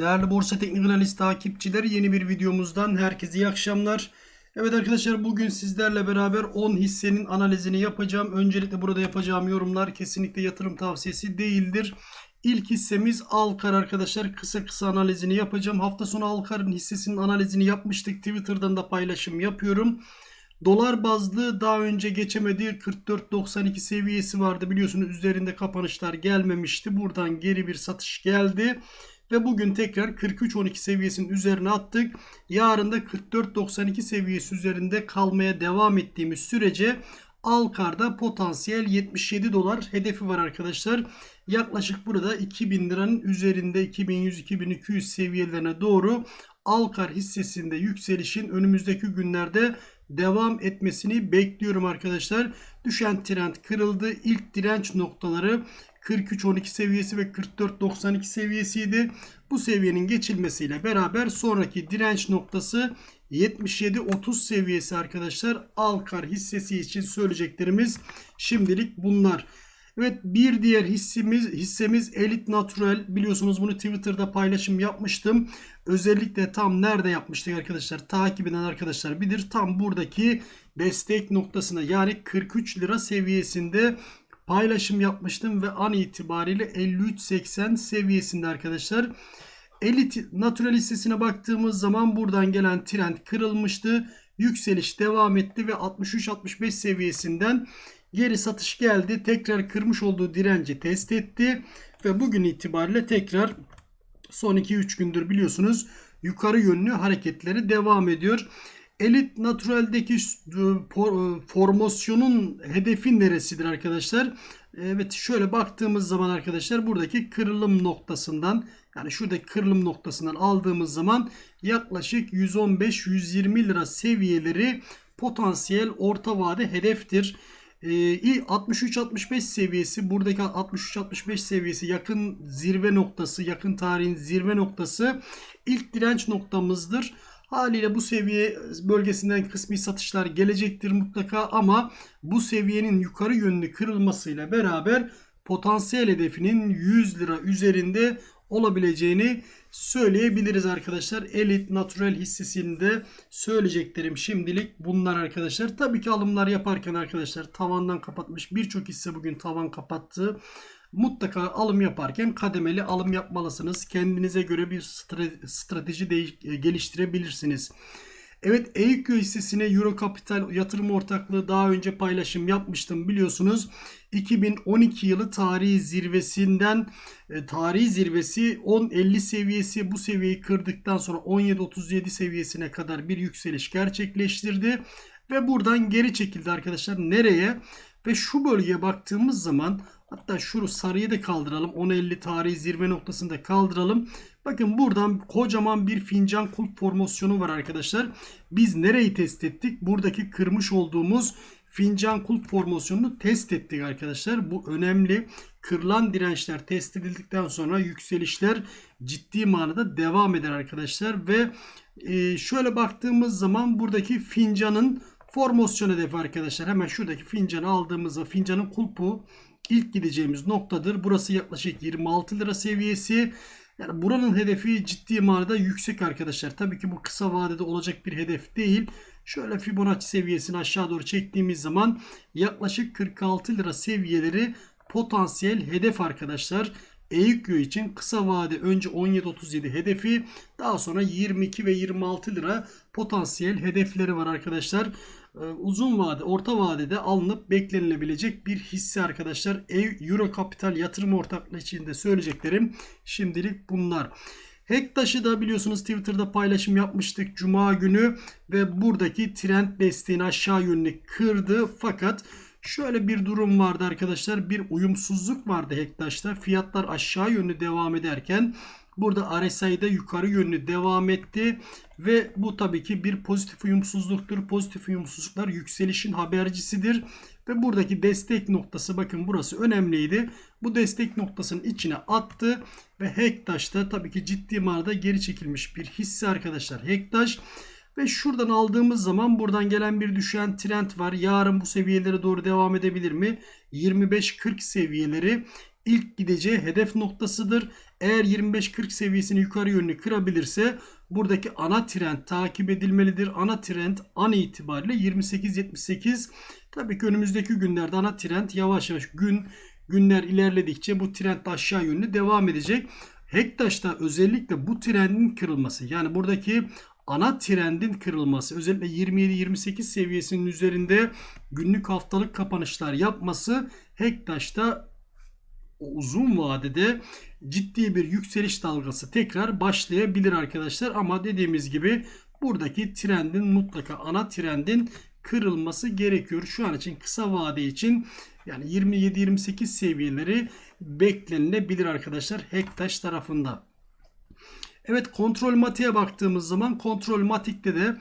Değerli Borsa Teknik Analiz takipçileri yeni bir videomuzdan herkese iyi akşamlar. Evet arkadaşlar bugün sizlerle beraber 10 hissenin analizini yapacağım. Öncelikle burada yapacağım yorumlar kesinlikle yatırım tavsiyesi değildir. İlk hissemiz Alkar arkadaşlar. Kısa kısa analizini yapacağım. Hafta sonu Alkar'ın hissesinin analizini yapmıştık. Twitter'dan da paylaşım yapıyorum. Dolar bazlı daha önce geçemediği 44.92 seviyesi vardı. Biliyorsunuz üzerinde kapanışlar gelmemişti. Buradan geri bir satış geldi. Ve bugün tekrar 43.12 seviyesinin üzerine attık. Yarın da 44.92 seviyesi üzerinde kalmaya devam ettiğimiz sürece Alkar'da potansiyel 77 dolar hedefi var arkadaşlar. Yaklaşık burada 2000 liranın üzerinde 2100-2200 seviyelerine doğru Alkar hissesinde yükselişin önümüzdeki günlerde devam etmesini bekliyorum arkadaşlar. Düşen trend kırıldı. İlk direnç noktaları 43.12 seviyesi ve 44.92 seviyesiydi. Bu seviyenin geçilmesiyle beraber sonraki direnç noktası 77.30 seviyesi arkadaşlar. Alkar hissesi için söyleyeceklerimiz şimdilik bunlar. Evet bir diğer hissimiz hissemiz Elite Natural. Biliyorsunuz bunu Twitter'da paylaşım yapmıştım. Özellikle tam nerede yapmıştık arkadaşlar? Takip eden arkadaşlar bilir. Tam buradaki destek noktasına yani 43 lira seviyesinde paylaşım yapmıştım ve an itibariyle 53.80 seviyesinde arkadaşlar. Elite Natural hissesine baktığımız zaman buradan gelen trend kırılmıştı. Yükseliş devam etti ve 63-65 seviyesinden geri satış geldi. Tekrar kırmış olduğu direnci test etti. Ve bugün itibariyle tekrar son 2-3 gündür biliyorsunuz yukarı yönlü hareketleri devam ediyor. Elite Natural'deki formasyonun hedefi neresidir arkadaşlar? Evet şöyle baktığımız zaman arkadaşlar buradaki kırılım noktasından yani şuradaki kırılım noktasından aldığımız zaman yaklaşık 115-120 lira seviyeleri potansiyel orta vade hedeftir. 63-65 ee, seviyesi buradaki 63-65 seviyesi yakın zirve noktası yakın tarihin zirve noktası ilk direnç noktamızdır. Haliyle bu seviye bölgesinden kısmi satışlar gelecektir mutlaka ama bu seviyenin yukarı yönlü kırılmasıyla beraber potansiyel hedefinin 100 lira üzerinde olabileceğini söyleyebiliriz arkadaşlar. Elite Natural hissesinde söyleyeceklerim şimdilik bunlar arkadaşlar. Tabii ki alımlar yaparken arkadaşlar tavandan kapatmış birçok hisse bugün tavan kapattı. Mutlaka alım yaparken kademeli alım yapmalısınız. Kendinize göre bir strateji geliştirebilirsiniz. Evet EYKÖ hissesine Euro Capital yatırım ortaklığı daha önce paylaşım yapmıştım biliyorsunuz. 2012 yılı tarihi zirvesinden e, tarihi zirvesi 10.50 seviyesi bu seviyeyi kırdıktan sonra 17.37 seviyesine kadar bir yükseliş gerçekleştirdi. Ve buradan geri çekildi arkadaşlar. Nereye? Ve şu bölgeye baktığımız zaman hatta şunu sarıyı da kaldıralım. 10.50 tarihi zirve noktasında kaldıralım. Bakın buradan kocaman bir fincan kulp formasyonu var arkadaşlar. Biz nereyi test ettik? Buradaki kırmış olduğumuz fincan kulp formasyonunu test ettik arkadaşlar. Bu önemli. Kırılan dirençler test edildikten sonra yükselişler ciddi manada devam eder arkadaşlar. Ve e, şöyle baktığımız zaman buradaki fincanın formasyon hedefi arkadaşlar. Hemen şuradaki fincanı aldığımızda fincanın kulpu ilk gideceğimiz noktadır. Burası yaklaşık 26 lira seviyesi. Yani buranın hedefi ciddi manada yüksek arkadaşlar. Tabii ki bu kısa vadede olacak bir hedef değil. Şöyle Fibonacci seviyesini aşağı doğru çektiğimiz zaman yaklaşık 46 lira seviyeleri potansiyel hedef arkadaşlar. EYKYO için kısa vade önce 17.37 hedefi daha sonra 22 ve 26 lira potansiyel hedefleri var arkadaşlar. Ee, uzun vade, orta vadede alınıp beklenilebilecek bir hisse arkadaşlar. Euro Capital yatırım ortaklığı için de söyleyeceklerim şimdilik bunlar. Hektaş'ı da biliyorsunuz Twitter'da paylaşım yapmıştık Cuma günü ve buradaki trend desteğini aşağı yönlü kırdı fakat Şöyle bir durum vardı arkadaşlar. Bir uyumsuzluk vardı Hektaş'ta. Fiyatlar aşağı yönlü devam ederken burada RSI'de yukarı yönlü devam etti. Ve bu tabii ki bir pozitif uyumsuzluktur. Pozitif uyumsuzluklar yükselişin habercisidir. Ve buradaki destek noktası bakın burası önemliydi. Bu destek noktasının içine attı. Ve Hektaş'ta tabii ki ciddi manada geri çekilmiş bir hisse arkadaşlar. Hektaş ve şuradan aldığımız zaman buradan gelen bir düşen trend var. Yarın bu seviyelere doğru devam edebilir mi? 25-40 seviyeleri ilk gideceği hedef noktasıdır. Eğer 25-40 seviyesini yukarı yönlü kırabilirse buradaki ana trend takip edilmelidir. Ana trend an itibariyle 28-78. Tabii ki önümüzdeki günlerde ana trend yavaş yavaş gün günler ilerledikçe bu trend aşağı yönlü devam edecek. Hektaş'ta özellikle bu trendin kırılması yani buradaki ana trendin kırılması özellikle 27-28 seviyesinin üzerinde günlük haftalık kapanışlar yapması Hektaş'ta uzun vadede ciddi bir yükseliş dalgası tekrar başlayabilir arkadaşlar. Ama dediğimiz gibi buradaki trendin mutlaka ana trendin kırılması gerekiyor. Şu an için kısa vade için yani 27-28 seviyeleri beklenilebilir arkadaşlar Hektaş tarafında. Evet kontrol matiğe baktığımız zaman kontrol matikte de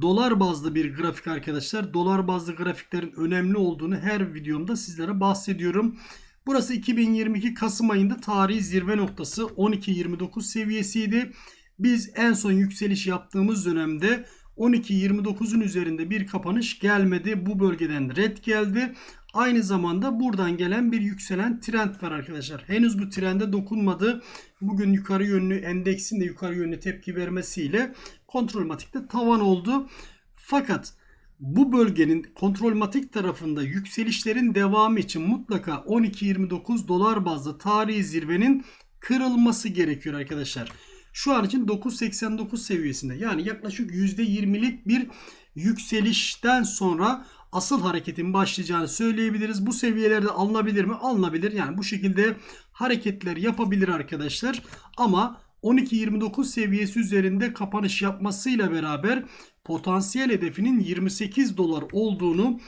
dolar bazlı bir grafik arkadaşlar. Dolar bazlı grafiklerin önemli olduğunu her videomda sizlere bahsediyorum. Burası 2022 Kasım ayında tarihi zirve noktası 12.29 seviyesiydi. Biz en son yükseliş yaptığımız dönemde 12.29'un üzerinde bir kapanış gelmedi. Bu bölgeden red geldi. Aynı zamanda buradan gelen bir yükselen trend var arkadaşlar. Henüz bu trende dokunmadı. Bugün yukarı yönlü endeksin de yukarı yönlü tepki vermesiyle kontrolmatikte tavan oldu. Fakat bu bölgenin kontrolmatik tarafında yükselişlerin devamı için mutlaka 12.29 dolar bazlı tarihi zirvenin kırılması gerekiyor arkadaşlar. Şu an için 9.89 seviyesinde yani yaklaşık %20'lik bir yükselişten sonra asıl hareketin başlayacağını söyleyebiliriz. Bu seviyelerde alınabilir mi? Alınabilir. Yani bu şekilde hareketler yapabilir arkadaşlar. Ama 12.29 seviyesi üzerinde kapanış yapmasıyla beraber potansiyel hedefinin 28 dolar olduğunu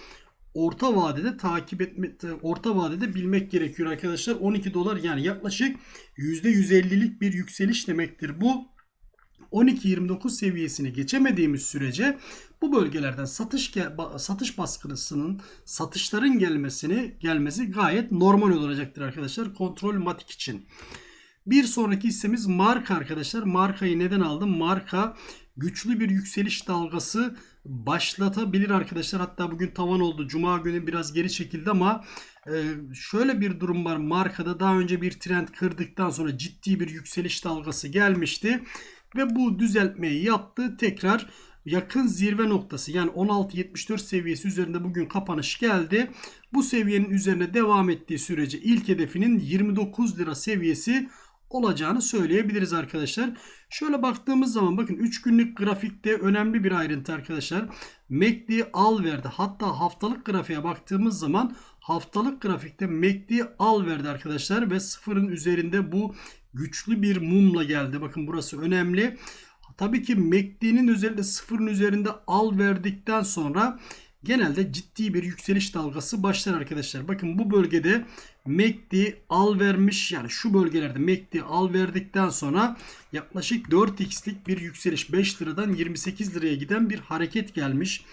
orta vadede takip etme orta vadede bilmek gerekiyor arkadaşlar. 12 dolar yani yaklaşık %150'lik bir yükseliş demektir bu. 12.29 seviyesini geçemediğimiz sürece bu bölgelerden satış satış baskısının satışların gelmesini gelmesi gayet normal olacaktır arkadaşlar kontrol matik için. Bir sonraki hissemiz marka arkadaşlar. Markayı neden aldım? Marka güçlü bir yükseliş dalgası başlatabilir arkadaşlar. Hatta bugün tavan oldu. Cuma günü biraz geri çekildi ama e, şöyle bir durum var. Markada daha önce bir trend kırdıktan sonra ciddi bir yükseliş dalgası gelmişti. Ve bu düzeltmeyi yaptı. Tekrar yakın zirve noktası yani 16.74 seviyesi üzerinde bugün kapanış geldi. Bu seviyenin üzerine devam ettiği sürece ilk hedefinin 29 lira seviyesi olacağını söyleyebiliriz arkadaşlar. Şöyle baktığımız zaman bakın 3 günlük grafikte önemli bir ayrıntı arkadaşlar. MACD al verdi. Hatta haftalık grafiğe baktığımız zaman haftalık grafikte MACD al verdi arkadaşlar ve sıfırın üzerinde bu güçlü bir mumla geldi. Bakın burası önemli. Tabii ki MACD'nin özellikle sıfırın üzerinde al verdikten sonra genelde ciddi bir yükseliş dalgası başlar arkadaşlar. Bakın bu bölgede MACD al vermiş yani şu bölgelerde MACD al verdikten sonra yaklaşık 4x'lik bir yükseliş 5 liradan 28 liraya giden bir hareket gelmiş.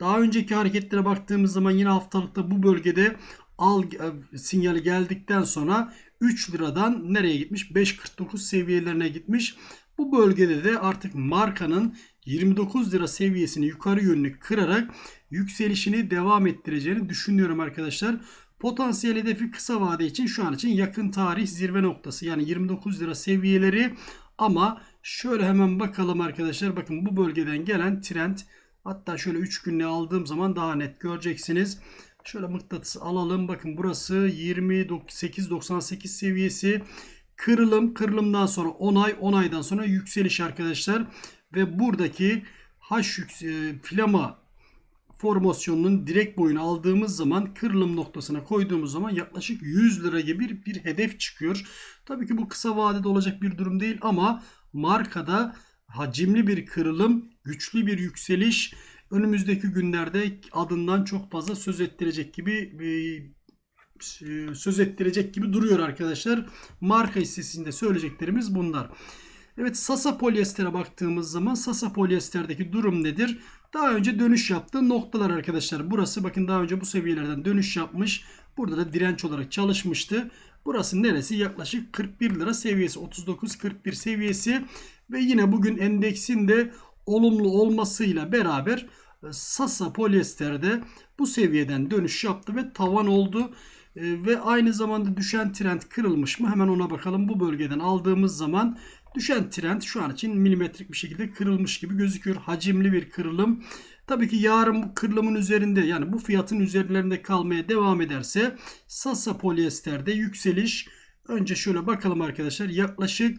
Daha önceki hareketlere baktığımız zaman yine haftalıkta bu bölgede al e, sinyali geldikten sonra 3 liradan nereye gitmiş? 5.49 seviyelerine gitmiş. Bu bölgede de artık markanın 29 lira seviyesini yukarı yönlü kırarak yükselişini devam ettireceğini düşünüyorum arkadaşlar. Potansiyel hedefi kısa vade için şu an için yakın tarih zirve noktası. Yani 29 lira seviyeleri ama şöyle hemen bakalım arkadaşlar. Bakın bu bölgeden gelen trend hatta şöyle 3 günlüğe aldığım zaman daha net göreceksiniz. Şöyle mıknatısı alalım. Bakın burası 28.98 seviyesi. Kırılım kırılımdan sonra onay onaydan sonra yükseliş arkadaşlar ve buradaki H e, flama formasyonunun direkt boyunu aldığımız zaman kırılım noktasına koyduğumuz zaman yaklaşık 100 lira gibi bir, bir hedef çıkıyor. Tabii ki bu kısa vadede olacak bir durum değil ama markada hacimli bir kırılım, güçlü bir yükseliş önümüzdeki günlerde adından çok fazla söz ettirecek gibi e, söz ettirecek gibi duruyor arkadaşlar. Marka hissesinde söyleyeceklerimiz bunlar. Evet Sasa polyester'e baktığımız zaman Sasa polyesterdeki durum nedir? Daha önce dönüş yaptığı noktalar arkadaşlar. Burası bakın daha önce bu seviyelerden dönüş yapmış. Burada da direnç olarak çalışmıştı. Burası neresi? Yaklaşık 41 lira seviyesi. 39-41 seviyesi. Ve yine bugün endeksin de olumlu olmasıyla beraber e, Sasa polyesterde bu seviyeden dönüş yaptı ve tavan oldu. E, ve aynı zamanda düşen trend kırılmış mı? Hemen ona bakalım. Bu bölgeden aldığımız zaman düşen trend şu an için milimetrik bir şekilde kırılmış gibi gözüküyor. Hacimli bir kırılım. Tabii ki yarın bu kırılımın üzerinde yani bu fiyatın üzerlerinde kalmaya devam ederse Sasa polyesterde yükseliş önce şöyle bakalım arkadaşlar yaklaşık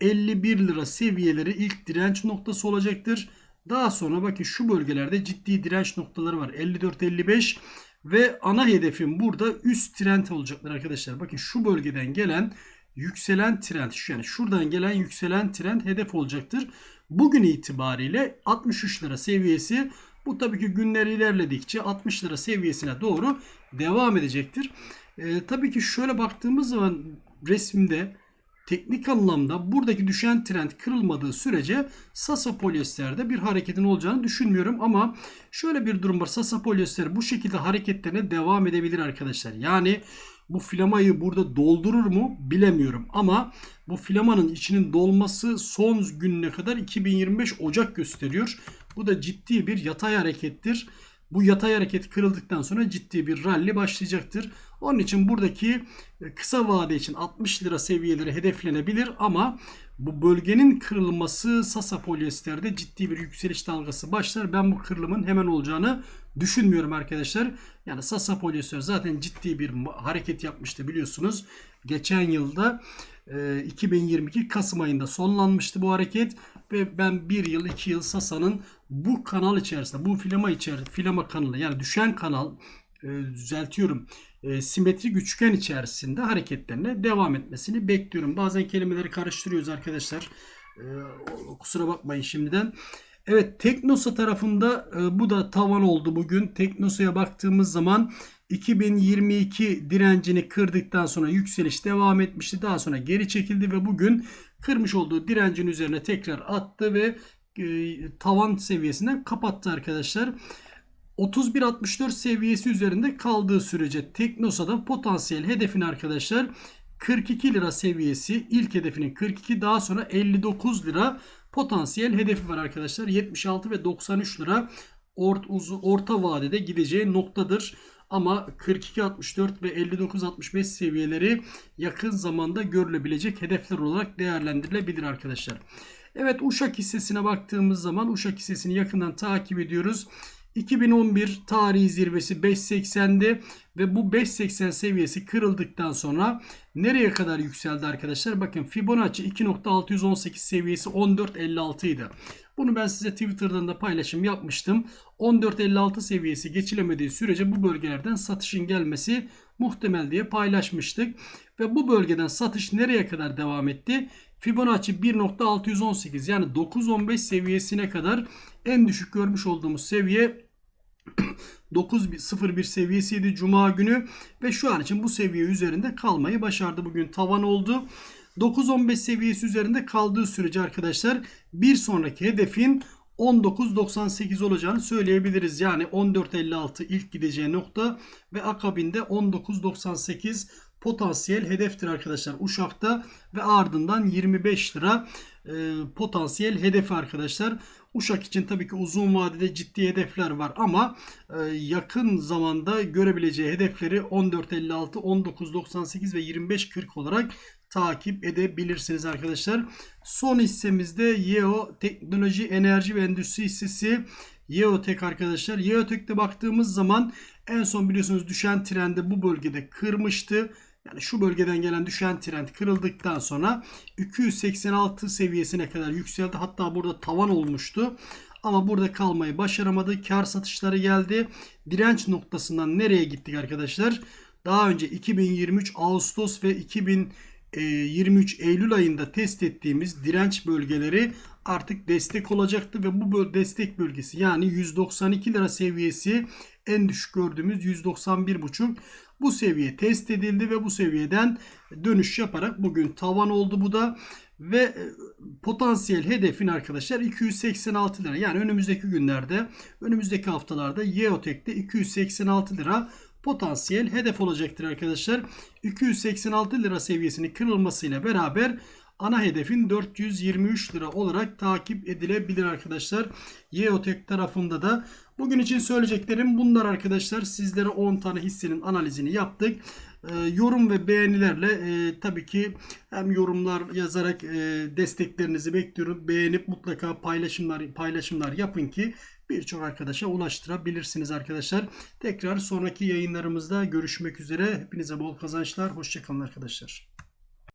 51 lira seviyeleri ilk direnç noktası olacaktır. Daha sonra bakın şu bölgelerde ciddi direnç noktaları var. 54-55 ve ana hedefim burada üst trend olacaktır arkadaşlar. Bakın şu bölgeden gelen yükselen trend yani şuradan gelen yükselen trend hedef olacaktır. Bugün itibariyle 63 lira seviyesi bu tabii ki günler ilerledikçe 60 lira seviyesine doğru devam edecektir. Ee, tabii ki şöyle baktığımız zaman resimde teknik anlamda buradaki düşen trend kırılmadığı sürece Sasa polyesterde bir hareketin olacağını düşünmüyorum ama şöyle bir durum var. Sasa polyester bu şekilde hareketlerine devam edebilir arkadaşlar. Yani bu flamayı burada doldurur mu bilemiyorum ama bu flamanın içinin dolması son gününe kadar 2025 Ocak gösteriyor. Bu da ciddi bir yatay harekettir. Bu yatay hareket kırıldıktan sonra ciddi bir rally başlayacaktır. Onun için buradaki e, kısa vade için 60 lira seviyeleri hedeflenebilir ama bu bölgenin kırılması Sasa polyesterde ciddi bir yükseliş dalgası başlar. Ben bu kırılımın hemen olacağını düşünmüyorum arkadaşlar. Yani Sasa polyester zaten ciddi bir hareket yapmıştı biliyorsunuz. Geçen yılda 2022 Kasım ayında sonlanmıştı bu hareket ve ben bir yıl iki yıl Sasa'nın bu kanal içerisinde bu filama içerisinde filama kanalı yani düşen kanal e, düzeltiyorum e, simetrik üçgen içerisinde hareketlerine devam etmesini bekliyorum. Bazen kelimeleri karıştırıyoruz arkadaşlar. E, kusura bakmayın şimdiden. Evet Teknosa tarafında e, bu da tavan oldu bugün. Teknosa'ya baktığımız zaman 2022 direncini kırdıktan sonra yükseliş devam etmişti. Daha sonra geri çekildi ve bugün kırmış olduğu direncin üzerine tekrar attı ve e, tavan seviyesinden kapattı arkadaşlar. 31.64 seviyesi üzerinde kaldığı sürece Teknosa'da potansiyel hedefin arkadaşlar 42 lira seviyesi ilk hedefinin 42 daha sonra 59 lira potansiyel hedefi var arkadaşlar. 76 ve 93 lira ort, uzun, orta vadede gideceği noktadır. Ama 42.64 ve 59.65 seviyeleri yakın zamanda görülebilecek hedefler olarak değerlendirilebilir arkadaşlar. Evet Uşak hissesine baktığımız zaman Uşak hissesini yakından takip ediyoruz. 2011 tarihi zirvesi 5.80'di ve bu 5.80 seviyesi kırıldıktan sonra nereye kadar yükseldi arkadaşlar? Bakın Fibonacci 2.618 seviyesi 14.56 idi. Bunu ben size Twitter'dan da paylaşım yapmıştım. 14.56 seviyesi geçilemediği sürece bu bölgelerden satışın gelmesi muhtemel diye paylaşmıştık. Ve bu bölgeden satış nereye kadar devam etti? Fibonacci 1.618 yani 9.15 seviyesine kadar en düşük görmüş olduğumuz seviye 9.01 seviyesiydi Cuma günü ve şu an için bu seviye üzerinde kalmayı başardı. Bugün tavan oldu. 9.15 seviyesi üzerinde kaldığı sürece arkadaşlar bir sonraki hedefin 19.98 olacağını söyleyebiliriz. Yani 14.56 ilk gideceği nokta ve akabinde 19.98 potansiyel hedeftir arkadaşlar Uşak'ta ve ardından 25 lira e, potansiyel hedefi arkadaşlar. Uşak için tabii ki uzun vadede ciddi hedefler var ama e, yakın zamanda görebileceği hedefleri 14.56, 19.98 ve 25.40 olarak takip edebilirsiniz arkadaşlar. Son hissemizde Yeo Teknoloji, Enerji ve Endüstri hissesi Yeotek arkadaşlar. Yeotek'te baktığımız zaman en son biliyorsunuz düşen trendi bu bölgede kırmıştı. Yani şu bölgeden gelen düşen trend kırıldıktan sonra 286 seviyesine kadar yükseldi. Hatta burada tavan olmuştu. Ama burada kalmayı başaramadı. Kar satışları geldi. Direnç noktasından nereye gittik arkadaşlar? Daha önce 2023 Ağustos ve 2023 Eylül ayında test ettiğimiz direnç bölgeleri artık destek olacaktı ve bu destek bölgesi yani 192 lira seviyesi en düşük gördüğümüz 191,5 bu seviye test edildi ve bu seviyeden dönüş yaparak bugün tavan oldu bu da ve e, potansiyel hedefin arkadaşlar 286 lira. Yani önümüzdeki günlerde, önümüzdeki haftalarda Yeotek'te 286 lira potansiyel hedef olacaktır arkadaşlar. 286 lira seviyesini kırılmasıyla beraber ana hedefin 423 lira olarak takip edilebilir arkadaşlar. Yeotek tarafında da Bugün için söyleyeceklerim bunlar arkadaşlar. Sizlere 10 tane hissenin analizini yaptık. E, yorum ve beğenilerle e, tabii ki hem yorumlar yazarak e, desteklerinizi bekliyorum. Beğenip mutlaka paylaşımlar paylaşımlar yapın ki birçok arkadaşa ulaştırabilirsiniz arkadaşlar. Tekrar sonraki yayınlarımızda görüşmek üzere. Hepinize bol kazançlar. Hoşçakalın arkadaşlar.